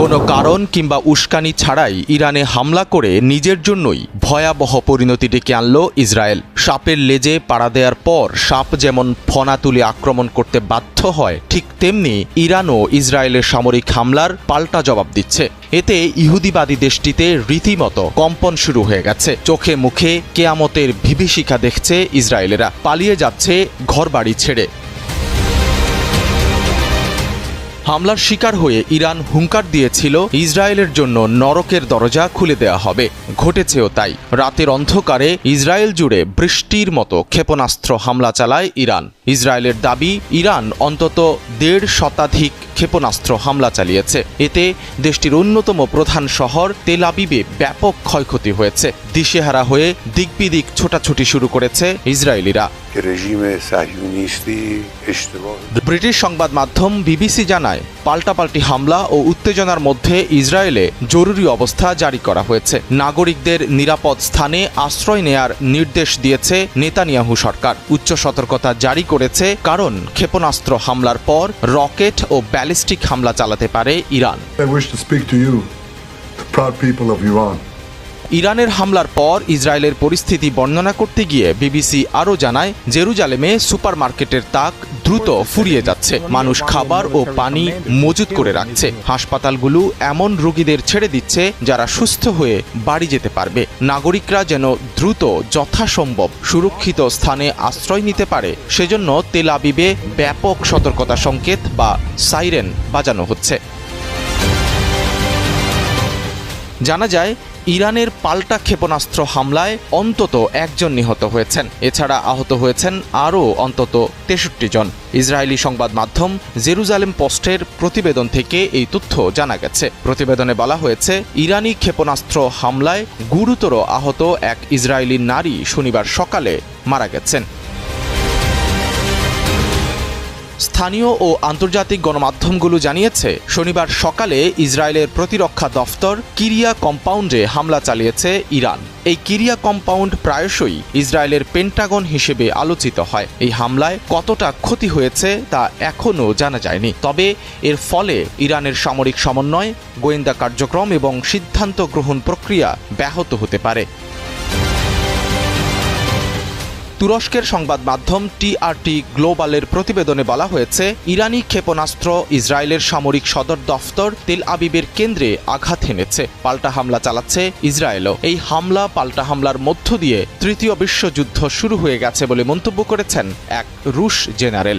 কোনো কারণ কিংবা উস্কানি ছাড়াই ইরানে হামলা করে নিজের জন্যই ভয়াবহ পরিণতি ডেকে আনল ইসরায়েল। সাপের লেজে পাড়া দেওয়ার পর সাপ যেমন ফনা তুলে আক্রমণ করতে বাধ্য হয়, ঠিক তেমনি ইরানও ইসরায়েলের সামরিক হামলার পাল্টা জবাব দিচ্ছে। এতে ইহুদিবাদী দেশটিতে রীতিমতো কম্পন শুরু হয়ে গেছে। চোখে মুখে কেয়ামতের বিভীষিকা দেখছে ইসরায়েলেরা। পালিয়ে যাচ্ছে ঘরবাড়ি ছেড়ে। হামলার শিকার হয়ে ইরান হুঙ্কার দিয়েছিল ইসরায়েলের জন্য নরকের দরজা খুলে দেওয়া হবে। ঘটেছেও তাই। রাতের অন্ধকারে ইসরায়েল জুড়ে বৃষ্টির মতো ক্ষেপণাস্ত্র হামলা চালায় ইরান। ইসরায়েলের দাবি, ইরান অন্তত দেড় শতাধিক ক্ষেপণাস্ত্র হামলা চালিয়েছে। এতে দেশটির অন্যতম প্রধান শহর তেল আবিবে ব্যাপক ক্ষয়ক্ষতি হয়েছে। দিশেহারা হয়ে দিকবিদিক ছোটাছুটি শুরু করেছে ইসরায়েলিরা। ব্রিটিশ সংবাদ মাধ্যম বিবিসি জানায় পাল্টাপাল্টি হামলা ও উত্তেজনার মধ্যে ইসরায়েলে জরুরি অবস্থা জারি করা হয়েছে। নাগরিকদের নিরাপদ স্থানে আশ্রয় নেয়ার নির্দেশ দিয়েছে নেতানিয়াহু সরকার। উচ্চ সতর্কতা জারি করেছে কারণ ক্ষেপণাস্ত্র হামলার পর রকেট ও ব্যালিস্টিক হামলা চালাতে পারে ইরান। ইরানের হামলার পর ইসরায়েলের পরিস্থিতি বর্ণনা করতে গিয়ে বিবিসি আরও জানায়, জেরুজালেমে সুপারমার্কেটের তাক দ্রুত ফুরিয়ে যাচ্ছে। মানুষ খাবার ও পানি মজুত করে রাখছে। হাসপাতালগুলো এমন রোগীদের ছেড়ে দিচ্ছে যারা সুস্থ হয়ে বাড়ি যেতে পারবে। নাগরিকরা যেন দ্রুত যথাসম্ভব সুরক্ষিত স্থানে আশ্রয় নিতে পারে, সেজন্য তেল আবিবে ব্যাপক সতর্কতা সংকেত বা সাইরেন বাজানো হচ্ছে। জানা যায় ইরানের পাল্টা ক্ষেপণাস্ত্র হামলায় অন্তত একজন নিহত হয়েছেন। এছাড়া আহত হয়েছেন আরও অন্তত তেষট্টি জন। ইসরায়েলি সংবাদ মাধ্যম জেরুজালেম পোস্টের প্রতিবেদন থেকে এই তথ্য জানা গেছে। প্রতিবেদনে বলা হয়েছে, ইরানি ক্ষেপণাস্ত্র হামলায় গুরুতর আহত এক ইসরায়েলি নারী শনিবার সকালে মারা গেছেন। স্থানীয় ও আন্তর্জাতিক গণমাধ্যমগুলো জানিয়েছে, শনিবার সকালে ইসরায়েলের প্রতিরক্ষা দফতর কিরিয়া কম্পাউন্ডে হামলা চালিয়েছে ইরান। এই কিরিয়া কম্পাউন্ড প্রায়শই ইসরায়েলের পেন্টাগন হিসেবে আলোচিত হয়। এই হামলায় কতটা ক্ষতি হয়েছে তা এখনও জানা যায়নি। তবে এর ফলে ইরানের সামরিক সমন্বয়, গোয়েন্দা কার্যক্রম এবং সিদ্ধান্ত গ্রহণ প্রক্রিয়া ব্যাহত হতে পারে। তুরস্কের সংবাদ মাধ্যম টিআরটি গ্লোবালের প্রতিবেদনে বলা হয়েছে, ইরানি ক্ষেপণাস্ত্র ইসরায়েলের সামরিক সদর দফতর তেল আবিবের কেন্দ্রে আঘাত হেনেছে। পাল্টা হামলা চালাচ্ছে ইসরায়েলও। এই হামলা পাল্টা হামলার মধ্য দিয়ে তৃতীয় বিশ্বযুদ্ধ শুরু হয়ে গেছে বলে মন্তব্য করেছেন এক রুশ জেনারেল।